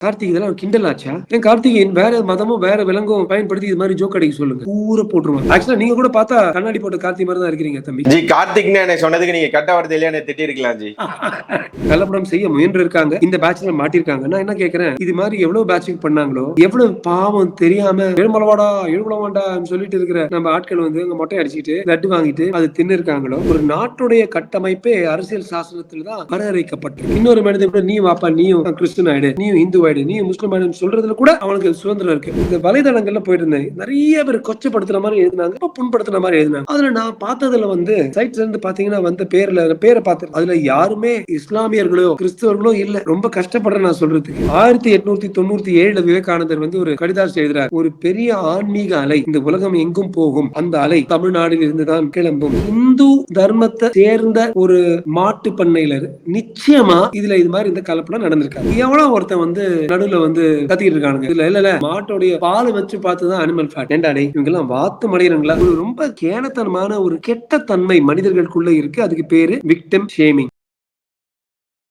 கார்த்திக் இதெல்லாம் கிண்டல் ஆச்சா? ஏன் கார்த்திகேயன் வேற மதமும் வேற விலங்கும் பயன்படுத்தி இது மாதிரி ஜோக் அடிக்க சொல்லுங்க. பூரா போட்டுருவாங்க. ஆக்சுவலா நீங்க கூட பார்த்தா கண்ணாடி போட்ட கார்த்திக் மாதிரி தான் இருக்கிறீங்க தம்பி. ஜி கார்த்திக்னு எனக்கு சொன்னதுக்கு நீங்க கெட்ட வார்த்தையில என்ன திட்டி இருக்கலாம் ஜி? கலப்படம் செய்ய முயன்று இருக்காங்க இந்த பேட்ச்ல மாட்டிருக்காங்க. நான் என்ன கேக்குறேன்? இது மாதிரி எவ்வளவு பேட்சிங் பண்ணாங்களோ எவ்வளவு பாவம் தெரியாம எழுமலவாடா எழுமலவாண்டான்னு சொல்லிட்டு இருக்கிற நம்ம ஆட்கள் வந்து அங்க மொட்டை அடிச்சுட்டு லட்டு வாங்கிட்டு அது தின்னு இருக்காங்களோ ஒரு நாட்டுடைய கட்டமைப்பே அரசியல் சாசனத்துல தான் வரையறைக்கப்பட்டிருக்கு இன்னொரு மனிதன் கூட நீ வாப்பா நீயும் கிறிஸ்துவ நீயும் இந்து ஆயிடு. நீ முஸ்லீம் ஆயிடுன்னு சொல்றதுல கூட அவனுக்கு சுதந்திரம் இருக்கு. இந்த வலைதளங்கள்ல போயிட்டு இருந்தேன் நிறைய பேர் கொச்சப்படுத்துற மாதிரி எழுதினாங்க. இப்ப புண்படுத்துற மாதிரி எழுதினாங்க. அதுல நான் பார்த்ததுல வந்து சைட்ல இருந்து பாத்தீங்கன்னா வந்த பேர்ல பேரை பார்த்து அதுல யாருமே இஸ்லாமியர்களோ கிறிஸ்தவர்களோ இல்ல. ரொம்ப கஷ்டப்படுறேன் நான் சொல்றதுக்கு. ஆயிரத்தி எட்நூத்தி தொண்ணூத்தி ஏழுல விவேகானந்தர் வந்து ஒரு கடிதாசி எழுதுறார். ஒரு பெரிய ஆன்மீக அலை இந்த உலகம் எங்கும் போகும். அந்த அலை தமிழ்நாட்டில் இருந்துதான் கிளம்பும். இந்து தர்மத்தை சேர்ந்த ஒரு மாட்டு பண்ணையில நிச்சயமா இதுல இது மாதிரி இந்த கலப்புல நடந்திருக்காரு எவ்வளவு ஒருத்தன் வந்து நடுவுல வந்து கத்திக்கிட்டு இருக்கானுங்க. இல்ல இல்ல இல்ல. மாட்டோடைய பாலை வச்சு பார்த்துதான் அனிமல் ஃபேட் ஏண்டாடே இவங்க எல்லாம் வாத்து மடைகிறாங்களா ஒரு ரொம்ப கேனத்தனமான ஒரு கெட்ட தன்மை மனிதர்களுக்குள்ள இருக்கு. அதுக்கு பேரு விக்டம் ஷேமிங்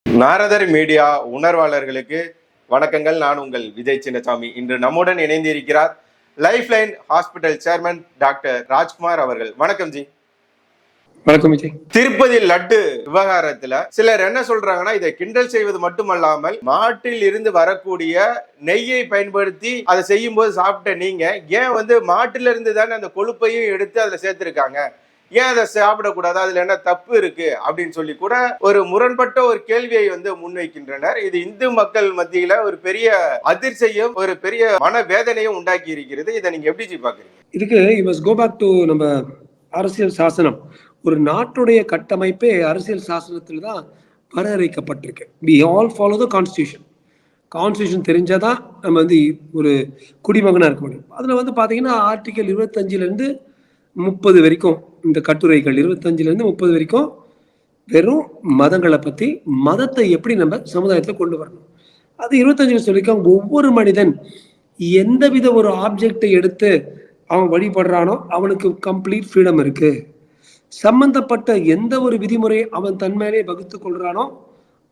நாரதர் மீடியா உணர்வாளர்களுக்கு வணக்கங்கள். நான் உங்கள் விஜய் சின்னசாமி. இன்று நம்முடன் இணைந்திருக்கிறார் life line hospital chairman doctor Rajkumar அவர்கள். வணக்கம் ஜி. வணக்கம் விஜய். திருப்பதி லட்டு விவகாரத்துல சிலர் என்ன சொல்றாங்கன்னா இதை கிண்டல் செய்வது மட்டுமல்லாமல் மாட்டில் இருந்து வரக்கூடிய நெய்யை பயன்படுத்தி அதை செய்யும் போது சாப்பிட்ட நீங்க ஏன் வந்து மாட்டில இருந்து தானே அந்த கொழுப்பையும் எடுத்து அதுல சேர்த்திருக்காங்க? ஏன் அதை சாப்பிடக்கூடாது? அதுல என்ன தப்பு இருக்கு? அப்படின்னு சொல்லி கூட ஒரு முரண்பட்ட ஒரு கேள்வியை வந்து முன்வைக்கின்றனர். இது இந்து மக்கள் மத்தியில ஒரு பெரிய அதிர்ச்சியும் ஒரு பெரிய மன வேதனையும் உண்டாக்கி இருக்கிறது. இதை நீங்க எப்படி பாக்குறீங்க இதுக்கு மஸ் கோ பேக் டு நம்ம அரசியல் சாசனம். ஒரு நாட்டுடைய கட்டமைப்பே அரசியல் சாசனத்தில் தான் வரையறைக்கப்பட்டிருக்கு we all follow the constitution constitution தெரிஞ்சால் தான் நம்ம வந்து ஒரு குடிமகனாக இருக்க முடியும். அதில் வந்து பார்த்தீங்கன்னா ஆர்டிக்கல் இருபத்தஞ்சிலேருந்து முப்பது வரைக்கும் இந்த கட்டுரைகள் இருபத்தஞ்சிலேருந்து முப்பது வரைக்கும் வெறும் மதங்களை பற்றி மதத்தை எப்படி நம்ம சமுதாயத்தில் கொண்டு வரணும்? அது இருபத்தஞ்சில் சொல்லியிருக்காங்க. ஒவ்வொரு மனிதன் எந்தவித ஒரு ஆப்ஜெக்டை எடுத்து அவன் வழிபடுறானோ அவனுக்கு கம்ப்ளீட் ஃப்ரீடம் இருக்குது சம்பந்தப்பட்ட எந்த ஒரு விதிமுறை அவன் தன்மையிலே வகுத்து கொள்றானோ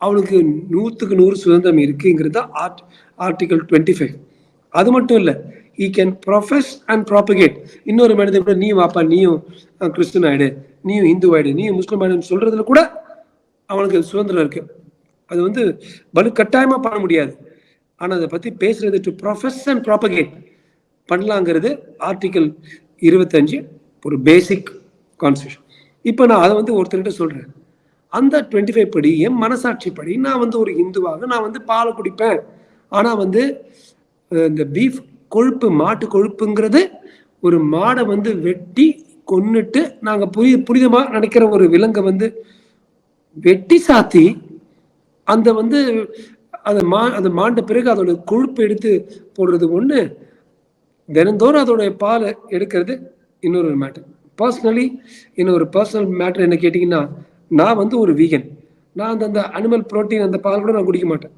அவனுக்கு நூற்றுக்கு நூறு சுதந்திரம் இருக்குங்கிறது ஆர்ட் ஆர்டிகல் டுவெண்ட்டி ஃபைவ் அது மட்டும் இல்லை he can profess and propagate இன்னொரு மனிதன் கூட நீ வாப்பா நீயும் கிறிஸ்டின் ஆயிடு நீயும் இந்து ஆயிடு நீயும் முஸ்லீம் ஆயிடுன்னு சொல்றதுல கூட அவனுக்கு சுதந்திரம் இருக்கு. அது வந்து வலு கட்டாயமா பண்ண முடியாது. ஆனா அதை பத்தி பேசுறது டு ப்ரொஃபஸ் அண்ட் ப்ராபகேட் பண்ணலாங்கிறது ஆர்டிகல் இருபத்தஞ்சு ஒரு பேசிக் கான்ஸ்டியூஷன் இப்போ நான் அதை வந்து ஒருத்தர்கிட்ட சொல்கிறேன் அந்த டுவெண்ட்டி ஃபைவ் படி என் மனசாட்சி படி நான் வந்து ஒரு இந்துவாக நான் வந்து பால் குடிப்பேன். ஆனால் வந்து இந்த பீஃப் கொழுப்பு மாட்டு கொழுப்புங்கிறது ஒரு மாடை வந்து வெட்டி கொன்னுட்டு நாங்கள் புரிய புனிதமாக நினைக்கிற ஒரு விலங்கை வந்து வெட்டி சாத்தி அந்த வந்து அந்த மா அந்த மாண்ட பிறகு அதோட கொழுப்பு எடுத்து போடுறது ஒன்று தினந்தோறும் அதோடைய பாலை எடுக்கிறது இன்னொரு மேட்டர் பர்சனலி இன்னொரு பர்சனல் மேட்டர் என்ன கேட்டிங்கன்னா நான் வந்து ஒரு வீகன் நான் அந்த அந்த அனிமல் ப்ரோட்டீன் அந்த பால் கூட நான் குடிக்க மாட்டேன்.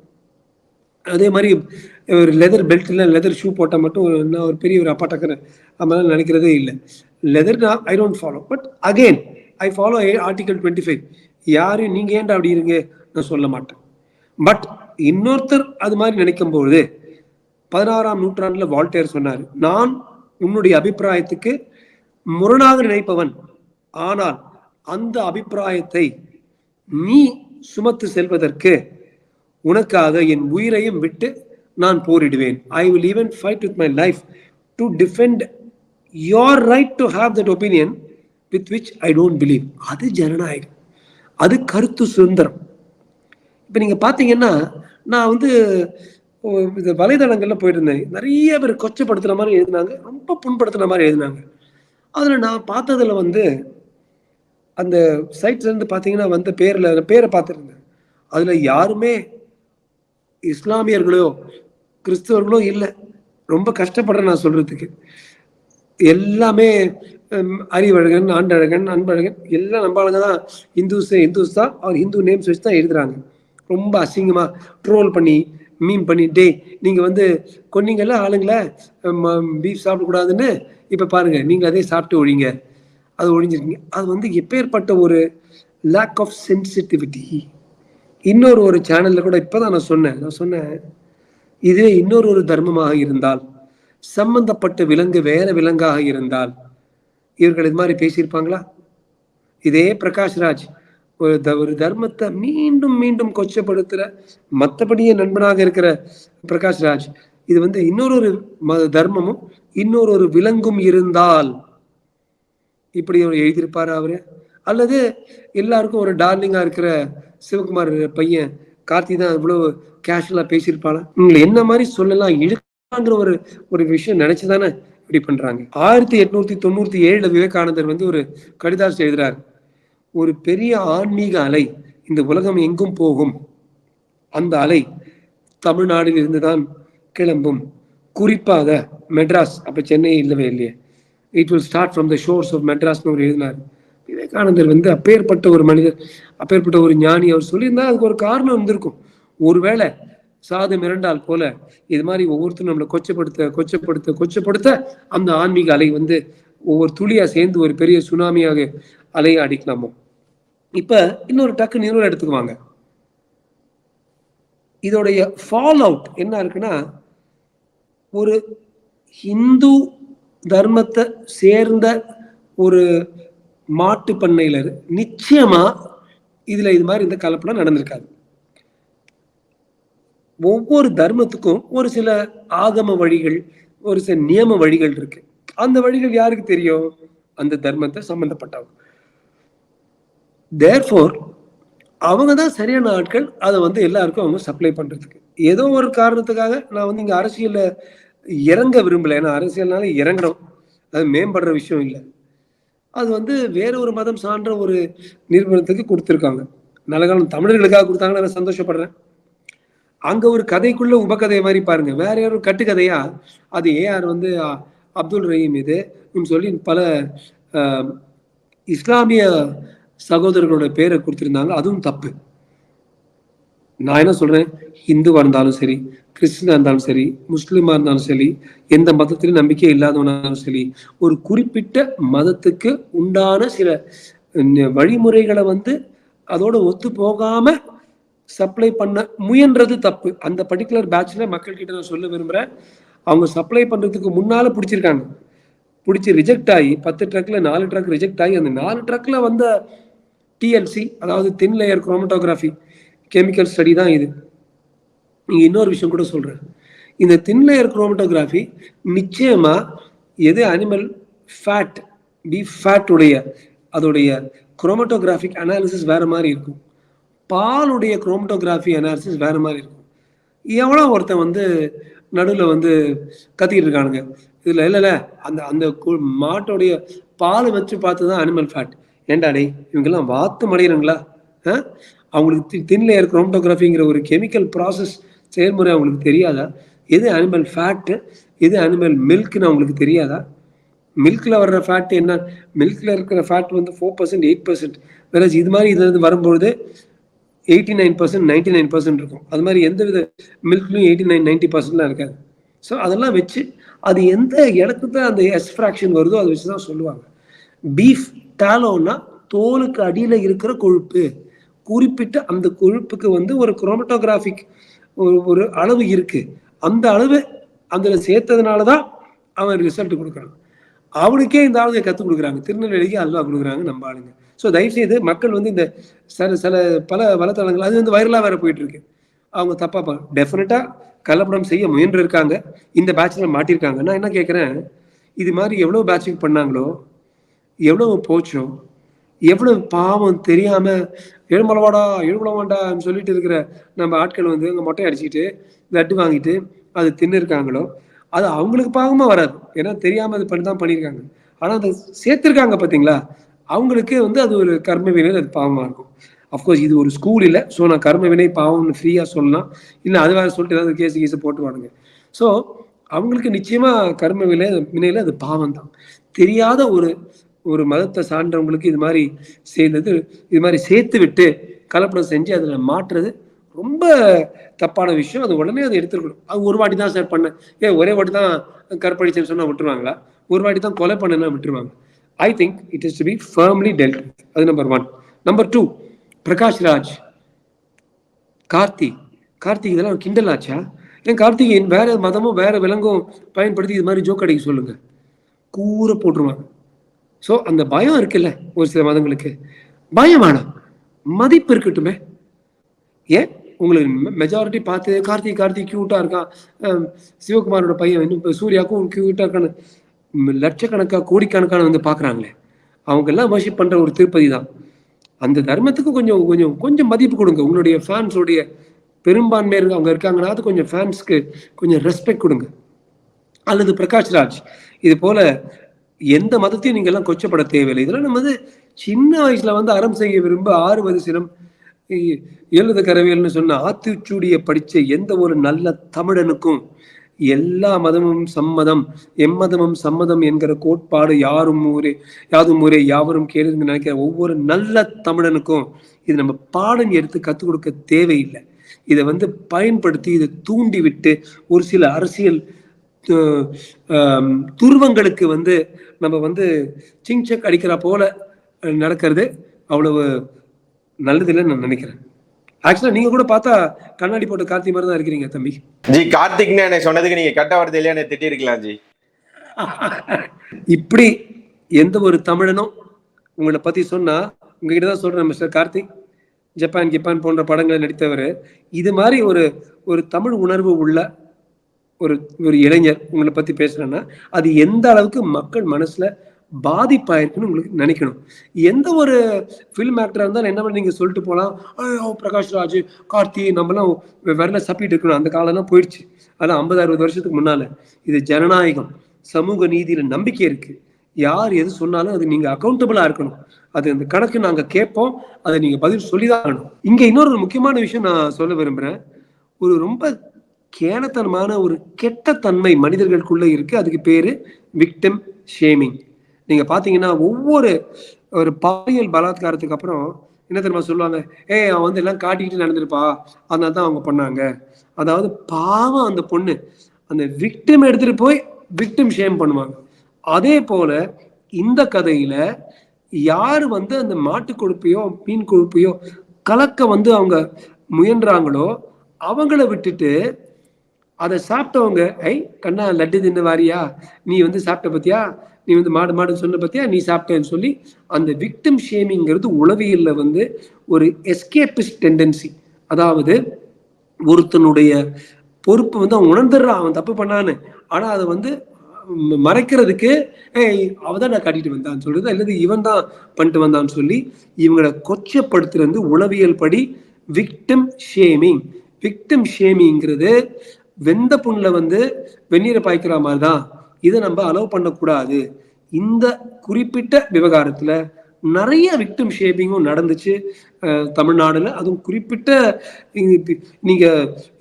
அதே மாதிரி ஒரு லெதர் பெல்ட் இல்லை லெதர் ஷூ போட்டால் மட்டும் நான் ஒரு பெரிய ஒரு அப்பாட்டக்கிறேன் அதெல்லாம் நினைக்கிறதே இல்லை. லெதர் நான் I don't follow but again I follow article twenty five யாரும் நீங்கள் ஏன்டா அப்படி இருங்க நான் சொல்ல மாட்டேன். பட் இன்னொருத்தர் அது மாதிரி நினைக்கும் பொழுது பதினாறாம் நூற்றாண்டில் வால்டேர் சொன்னார் நான் உன்னுடைய அபிப்பிராயத்துக்கு முரணாக நினைப்பவன். ஆனால் அந்த அபிப்பிராயத்தை நீ சுமத்து செல்வதற்கு உனக்காக என் உயிரையும் விட்டு நான் போரிடுவேன். I will even fight with my life to defend your right to have that opinion with which I don't believe அது ஜனநாயகம். அது கருத்து சுதந்திரம். இப்போ நீங்கள் பார்த்தீங்கன்னா நான் வந்து இந்த வலைதளங்களில் போயிட்டு இருந்தேன் நிறைய பேர் கொச்சப்படுத்துகிற மாதிரி எழுதினாங்க. ரொம்ப புண்படுத்துகிற மாதிரி எழுதினாங்க. அதில் நான் பார்த்ததில் வந்து அந்த சைட்ஸ்லேருந்து பார்த்தீங்கன்னா வந்த பேரில் பேரை பார்த்துருந்தேன். அதில் யாருமே இஸ்லாமியர்களோ கிறிஸ்தவர்களோ இல்லை. ரொம்ப கஷ்டப்படுறேன் நான் சொல்கிறதுக்கு எல்லாமே அறிவழகன் ஆண்டழகன் அன்பழகன் எல்லாம் நம்ம ஆளுங்க தான். இந்துஸ் இந்துஸ் தான் அவர் ஹிந்து நேம்ஸ் வச்சு தான் எழுதுறாங்க. ரொம்ப அசிங்கமாக ட்ரோல் பண்ணி மீன் பண்ணி டே நீங்கள் வந்து கொன்னீங்கல்ல ஆளுங்களை பீஃப் சாப்பிடக்கூடாதுன்னு? இப்போ பாருங்கள் நீங்கள் அதே சாப்பிட்டு ஒழிங்க. அது ஒழிஞ்சிருக்கீங்க அது வந்து எப்பேற்பட்ட ஒரு லேக் ஆஃப் சென்சிட்டிவிட்டி இன்னொரு ஒரு சேனலில் கூட இப்போ தான் நான் சொன்னேன். நான் சொன்னேன் இதுவே இன்னொரு ஒரு தர்மமாக இருந்தால் சம்பந்தப்பட்ட விலங்கு வேற விலங்காக இருந்தால் இவர்கள் இது மாதிரி பேசியிருப்பாங்களா? இதே பிரகாஷ்ராஜ் ஒரு த ஒரு தர்மத்தை மீண்டும் மீண்டும் கொச்சப்படுத்துற மற்றபடியே நண்பனாக இருக்கிற பிரகாஷ் ராஜ். இது வந்து இன்னொரு ஒரு தர்மமும் இன்னொரு ஒரு விலங்கும் இருந்தால் இப்படி அவர் எழுதியிருப்பாரு அவரு? அல்லது எல்லாருக்கும் ஒரு டார்லிங்கா இருக்கிற சிவகுமார் பையன் கார்த்தி தான் இவ்வளவு கேஷுவலா பேசியிருப்பாங்க உங்களை என்ன மாதிரி சொல்லலாம்? இழுக்காங்கிற ஒரு ஒரு விஷயம் நினைச்சுதானே இப்படி பண்றாங்க. ஆயிரத்தி எட்நூத்தி தொண்ணூத்தி ஏழுல விவேகானந்தர் வந்து ஒரு கடிதாசு எழுதுறாரு. ஒரு பெரிய ஆன்மீக அலை இந்த உலகம் எங்கும் போகும். அந்த அலை தமிழ்நாட்டில் இருந்துதான் கிளம்பும். குறிப்பாக மெட்ராஸ் அப்போ சென்னை இல்லவே இல்லையே. It will start from the shores of மெட்ராஸ்னு அவர் எழுதினார். விவேகானந்தர் வந்து அப்பேற்பட்ட ஒரு மனிதர் அப்பேற்பட்ட ஒரு ஞானி அவர் சொல்லியிருந்தா அதுக்கு ஒரு காரணம் இருந்திருக்கும். ஒருவேளை சாது மிரண்டால் போல இது மாதிரி ஒவ்வொருத்தரும் நம்மளை கொச்சப்படுத்த கொச்சப்படுத்த கொச்சப்படுத்த அந்த ஆன்மீக அலை வந்து ஒவ்வொரு துளியா சேர்ந்து ஒரு பெரிய சுனாமியாக அலைய அடிக்கலாமோ? இப்ப இன்னொரு டக்குன்னு இன்னொரு எடுத்துக்குவாங்க இதோடைய ஃபால் அவுட் என்ன இருக்குன்னா ஒரு ஹிந்து தர்மத்தை சேர்ந்த ஒரு மாட்டு பண்ணையில நிச்சயமா இதுல இது மாதிரி இந்த கலப்படம் நடந்திருக்காது. ஒவ்வொரு தர்மத்துக்கும் ஒரு சில ஆகம வழிகள் ஒரு சில நியம வழிகள் இருக்கு. அந்த வழிகள் யாருக்கு தெரியும்? அந்த தர்மத்தை சம்பந்தப்பட்டவங்க. தேர்ஃபோர் அவங்க தான் சரியான ஆட்கள். அதை வந்து எல்லாருக்கும் அவங்க சப்ளை பண்ணுறதுக்கு ஏதோ ஒரு காரணத்துக்காக நான் வந்து இங்கே அரசியலில் இறங்க விரும்பலை. ஏன்னா அரசியல்னால இறங்கணும். அது மேம்படுற விஷயம் இல்லை. அது வந்து வேற ஒரு மதம் சான்ற ஒரு நிறுவனத்துக்கு கொடுத்துருக்காங்க. நல்ல காலம் தமிழர்களுக்காக கொடுத்தாங்கன்னு நான் சந்தோஷப்படுறேன். அங்கே ஒரு கதைக்குள்ள உபகதை மாதிரி பாருங்க. வேற யாரும் கட்டுக்கதையா? அது ஏஆர் வந்து அ- அப்துல் ரஹீம் இது. சொல்லி பல இஸ்லாமிய சகோதரர்களோட பேரை கொடுத்துருந்தாங்க. அதுவும் தப்பு. நான் என்ன சொல்றேன்? இந்துவா இருந்தாலும் சரி கிறிஸ்டினா இருந்தாலும் சரி முஸ்லீமா இருந்தாலும் சரி எந்த மதத்திலும் நம்பிக்கை இல்லாதவனா இருந்தாலும் சரி ஒரு குறிப்பிட்ட மதத்துக்கு உண்டான சில வழிமுறைகளை வந்து அதோட ஒத்து போகாம சப்ளை பண்ண முயன்றது தப்பு. அந்த பர்டிகுலர் பேட்ச்ல மக்கள் கிட்ட நான் சொல்ல விரும்புறேன். அவங்க சப்ளை பண்றதுக்கு முன்னால பிடிச்சிருக்காங்க. பிடிச்சி ரிஜெக்ட் ஆகி பத்து ட்ரக்ல நாலு ட்ரக் ரிஜெக்ட் ஆகி அந்த நாலு ட்ரக்ல வந்த டிஎல்சி அதாவது thin layer chromatography chemical study தான் இது. நீங்கள் இன்னொரு விஷயம் கூட சொல்கிறேன் இந்த தின் லேயர் குரோமட்டோகிராஃபி நிச்சயமாக எது அனிமல் ஃபேட் பீஃப் ஃபேட் உடைய அதோடைய குரோமட்டோகிராஃபிக் அனாலிசிஸ் வேறு மாதிரி இருக்கும். பாலுடைய குரோமட்டோகிராஃபி அனாலிசிஸ் வேறு மாதிரி இருக்கும். எவ்வளோ ஒருத்தன் வந்து நடுவில் வந்து கத்திக்கிட்டு இருக்கானுங்க. இதில் இல்லைல்ல அந்த அந்த கு- மாட்டோடைய பால் வச்சு பார்த்து தான் அனிமல் ஃபேட் ஏன்டா இவங்கெல்லாம் வாத்து மடையிறாங்களா? அவங்களுக்கு தின் லேயர் குரோமட்டோகிராஃபிங்கிற ஒரு கெமிக்கல் ப்ராசஸ் செயல்முறை அவங்களுக்கு தெரியாதா? எது அனிமல் ஃபேட்டு எது அனிமல் மில்க்னு அவங்களுக்கு தெரியாதா? மில்கில் வர்ற ஃபேட் என்ன? மில்கில் இருக்கிற ஃபேட் வந்து ஃபோர் பர்சன்ட் எயிட் பர்சன்ட் வேற இது மாதிரி இதுலேருந்து வரும்பொழுது eighty nine percent ninety nine percent இருக்கும். அது மாதிரி எந்த வித மில்க்லையும் எயிட்டி நைன் நைன்டி பர்சன்ட்லாம் இருக்காது. ஸோ அதெல்லாம் வச்சு அது எந்த இடத்துல அந்த எஸ் ஃப்ராக்ஷன் வருதோ அதை வச்சு தான் சொல்லுவாங்க பீஃப் டாலோன்னா தோலுக்கு அடியில் இருக்கிற கொழுப்பு. குறிப்பிட்ட அந்த கொழுப்புக்கு வந்து ஒரு குரோமட்டோகிராஃபிக் ஒரு ஒரு அளவு இருக்கு. அந்த அளவு அதில் சேர்த்ததுனால தான் அவன் ரிசல்ட் கொடுக்குறான். அவனுக்கே இந்த ஆளுங்க கற்றுக் கொடுக்குறாங்க. திருநெல்வேலிக்கு அல்வா கொடுக்குறாங்க நம்ம ஆளுங்க. ஸோ தயவுசெய்து மக்கள் வந்து இந்த சில சில பல வலைத்தளங்கள் அது வந்து வைரலாக வேற போயிட்டு இருக்கு அவங்க தப்பா டெஃபினட்டா கலப்படம் செய்ய முயன்று இருக்காங்க இந்த பேட்சில் மாட்டியிருக்காங்க நான் என்ன கேட்குறேன் இது மாதிரி எவ்வளோ பேட்சிங் பண்ணாங்களோ எவ்வளோ போச்சோ எவ்வளவு பாவம் தெரியாம எழுமலவாடா எழுமலவாண்டான்னு சொல்லிட்டு இருக்கிற நம்ம ஆட்கள் வந்து அங்கே மொட்டை அடிச்சுக்கிட்டு லட்டு வாங்கிட்டு அது தின்னு இருக்காங்களோ அது அவங்களுக்கு பாவமா வராது. ஏன்னா தெரியாம அது பண்ணி தான் பண்ணியிருக்காங்க ஆனா அதை சேர்த்திருக்காங்க பாத்தீங்களா? அவங்களுக்கு வந்து அது ஒரு கர்ம வினை அது பாவமா இருக்கும். அஃப்கோர்ஸ் இது ஒரு ஸ்கூல் இல்லை. ஸோ நான் கர்ம வினை பாவம்னு ஃப்ரீயாக சொல்லலாம் இல்லை அது வேறு சொல்லிட்டு ஏதாவது கேஸ் கீஸ் போட்டுவானுங்க ஸோ அவங்களுக்கு நிச்சயமாக கர்ம வினை வினையில் அது பாவம் தான் தெரியாத ஒரு ஒரு மதத்தை சார்ந்தவங்களுக்கு இது மாதிரி சேர்ந்தது இது மாதிரி சேர்த்து விட்டு கலப்படம் செஞ்சு அதில் மாற்றுறது ரொம்ப தப்பான விஷயம். அது உடனே அதை எடுத்துருக்கணும். அது ஒரு வாட்டி தான் சார் பண்ணேன். ஏன் ஒரே வாட்டி தான் கற்பழிச்சேன்னு சொன்னால் விட்டுருவாங்களா? ஒரு வாட்டி தான் கொலை பண்ணனா விட்டுருவாங்க. I think it is to be firmly dealt அது number one number two Prakash Raj Karthi. Karthik இதெல்லாம் ஒரு கிண்டல் ஆச்சா? ஏன் கார்த்திகேயன் வேற மதமும் வேற விலங்கும் பயன்படுத்தி இது மாதிரி ஜோக் அடிக்க சொல்லுங்க. கூற போட்டுருவாங்க. ஸோ அந்த பயம் இருக்குல்ல ஒரு சில மதங்களுக்கு. பயம் வேணாம். மதிப்பு இருக்கட்டுமே. ஏன்? உங்களுக்கு மெஜாரிட்டி பார்த்து கார்த்திக் கார்த்திக் க்யூட்டாக இருக்கான் சிவகுமாரோட பையன் இன்னும் சூர்யாவுக்கும் க்யூட்டாக இருக்கான்னு. லட்சக்கணக்காக கோடிக்கணக்கான வந்து பார்க்குறாங்களே. அவங்க எல்லாம் வர்ஷிப் பண்ணுற ஒரு திருப்பதி தான். அந்த தர்மத்துக்கு கொஞ்சம் கொஞ்சம் கொஞ்சம் மதிப்பு கொடுங்க. உங்களுடைய ஃபேன்ஸோடைய பெரும்பான்மையர் அவங்க இருக்காங்கன்னா அது கொஞ்சம் ஃபேன்ஸ்க்கு கொஞ்சம் ரெஸ்பெக்ட் கொடுங்க. அல்லது பிரகாஷ் ராஜ் இது போல எந்த மதத்தையும் நீங்க எல்லாம் கொச்சப்பட தேவையில்லை. இதெல்லாம் நம்ம வந்து சின்ன வயசுல வந்து அறம் செய்ய விரும்ப ஆறு வரிசனம் இ- எழுத கரவியல்னு சொன்ன ஆத்திச்சூடிய படிச்ச எந்த ஒரு நல்ல தமிழனுக்கும் எல்லா மதமும் சம்மதம் எம்மதமும் சம்மதம் என்கிற கோட்பாடு யாரும் ஊரே யாதும் ஊரே யாவரும் கேளுங்க நினைக்கிற ஒவ்வொரு நல்ல தமிழனுக்கும் இது நம்ம பாடம் எடுத்து கற்றுக் கொடுக்க தேவையில்லை. இதை வந்து பயன்படுத்தி இதை தூண்டி விட்டு ஒரு சில அரசியல் துருவங்களுக்கு வந்து நம்ம வந்து சிங்சக் அடிக்கிறா போல நடக்கிறது. அவ்வளவு நல்லதில்லைன்னு நான் நினைக்கிறேன். ஆக்சுவலா நீங்க கூட பார்த்தா கண்ணாடி போட்ட கார்த்தி மாதிரி தான் இருக்கிறீங்க தம்பி. ஜி கார்த்திக்னு என்ன சொன்னதுக்கு நீங்க கட்ட வார்த்தை இல்லையா திட்டி இருக்கலாம் ஜி. இப்படி எந்த ஒரு தமிழனும் உங்களை பத்தி சொன்னா உங்ககிட்ட தான் சொல்றேன் மிஸ்டர் கார்த்திக் ஜப்பான் கிப்பான் போன்ற படங்களை நடித்தவர். இது மாதிரி ஒரு ஒரு தமிழ் உணர்வு உள்ள ஒரு ஒரு இளைஞர் உங்களை பத்தி பேசுறேன்னா அது எந்த அளவுக்கு மக்கள் மனசுல பாதிப்பாயிருக்குன்னு உங்களுக்கு நினைக்கணும். எந்த ஒரு ஃபிலிம் ஆக்டரா இருந்தாலும் என்ன பண்ணி நீங்க சொல்லிட்டு போலாம் ஐயோ பிரகாஷ் ராஜ் கார்த்தி நம்மலாம் விரல சப்பிட்டு இருக்கணும். அந்த காலம்லாம் போயிடுச்சு. அதான் ஐம்பது அறுபது வருஷத்துக்கு முன்னால. இது ஜனநாயகம். சமூக நீதியில நம்பிக்கை இருக்கு. யார் எது சொன்னாலும் அது நீங்க அக்கௌண்டபிளா இருக்கணும். அது அந்த கணக்கு நாங்க கேட்போம். அதை நீங்க பதில் சொல்லிதான் ஆகணும். இங்க இன்னொரு முக்கியமான விஷயம் நான் சொல்ல விரும்புறேன். ஒரு ரொம்ப கேனத்தனமான ஒரு கெட்ட தன்மை மனிதர்களுக்குள்ளே இருக்கு. அதுக்கு பேரு விக்டம் ஷேமிங் நீங்க பாத்தீங்கன்னா ஒவ்வொரு ஒரு பாலியல் பலாத்காரத்துக்கு அப்புறம் என்ன தெரியுமா சொல்லுவாங்க? ஏய் அவன் வந்து எல்லாம் காட்டிக்கிட்டு நடந்திருப்பா. அதனால தான் அவங்க பண்ணாங்க. அதாவது பாவம் அந்த பொண்ணு. அந்த விக்டிம் எடுத்துட்டு போய் விக்டிம் ஷேம் பண்ணுவாங்க. அதே போல இந்த கதையில யார் வந்து அந்த மாட்டு கொழுப்பையோ மீன் கொழுப்பையோ கலக்க வந்து அவங்க முயன்றாங்களோ அவங்கள விட்டுட்டு அதை சாப்பிட்டவங்க ஐ கண்ணா லட்டு தின்ன வாரியா? நீ வந்து சாப்பிட்ட பத்தியா? நீ வந்து மாடு மாடு சொன்ன பத்தியா? நீ சாப்பிட்டேன்னு சொல்லி அந்த விக்டம் ஷேமிங்கிறது உளவியல்ல வந்து ஒரு எஸ்கேபிஸ்ட் டெண்டன்சி அதாவது ஒருத்தனுடைய பொறுப்பு வந்து அவன் உணர்ந்துடுறான் அவன் தப்பு பண்ணான்னு. ஆனா அதை வந்து மறைக்கிறதுக்கு ஏய் அவ தான் நான் காட்டிட்டு வந்தான்னு சொல்றது அல்லது இவன் தான் பண்ணிட்டு வந்தான்னு சொல்லி இவங்களை கொச்சப்படுத்துறது உளவியல் படி விக்டம் ஷேமிங் விக்டம் ஷேமிங்கிறது வெந்த புண்ணில் வந்து வெந்நீரை பாய்க்கிற மாதிரி தான் இதை நம்ம அலோவ் பண்ணக்கூடாது. இந்த குறிப்பிட்ட விவகாரத்தில் நிறைய விக்டிம் ஷேப்பிங்கும் நடந்துச்சு தமிழ்நாடுல. அதுவும் குறிப்பிட்ட நீங்க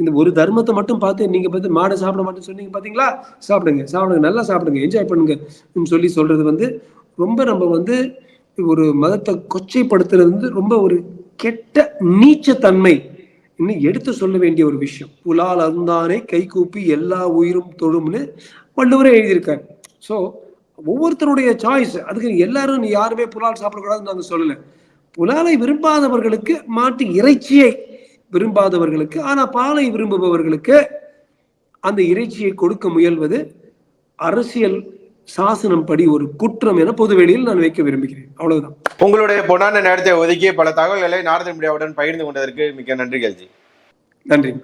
இந்த ஒரு தர்மத்தை மட்டும் பார்த்து நீங்க பார்த்து மாடை சாப்பிட மாட்டேன்னு சொன்னீங்க பாத்தீங்களா சாப்பிடுங்க சாப்பிடுங்க நல்லா சாப்பிடுங்க என்ஜாய் பண்ணுங்க சொல்லி சொல்றது வந்து ரொம்ப நம்ம வந்து ஒரு மதத்தை கொச்சைப்படுத்துறது வந்து ரொம்ப ஒரு கெட்ட நீச்சத்தன்மை. இன்னும் எடுத்து சொல்ல வேண்டிய ஒரு விஷயம். புலால் அந்தானே கை கூப்பி எல்லா உயிரும் தொழும்னு வள்ளுவரே எழுதியிருக்காரு. ஸோ ஒவ்வொருத்தருடைய சாய்ஸ் அதுக்கு எல்லாரும் நீ யாருமே புலால் சாப்பிடக்கூடாதுன்னு நாங்கள் சொல்லலை. புலாலை விரும்பாதவர்களுக்கு மாட்டு இறைச்சியை விரும்பாதவர்களுக்கு ஆனால் பாலை விரும்புபவர்களுக்கு அந்த இறைச்சியை கொடுக்க முயல்வது அரசியல் சாசனம் படி ஒரு குற்றம் என பொதுவெளியில் நான் வைக்க விரும்புகிறேன். அவ்வளவுதான். உங்களுடைய பொன்னான நேரத்தை ஒதுக்கி பல தகவல்களை நாரத மீடியாவுடன் பகிர்ந்து கொண்டதற்கு மிக்க நன்றிகள் ஜி. நன்றி.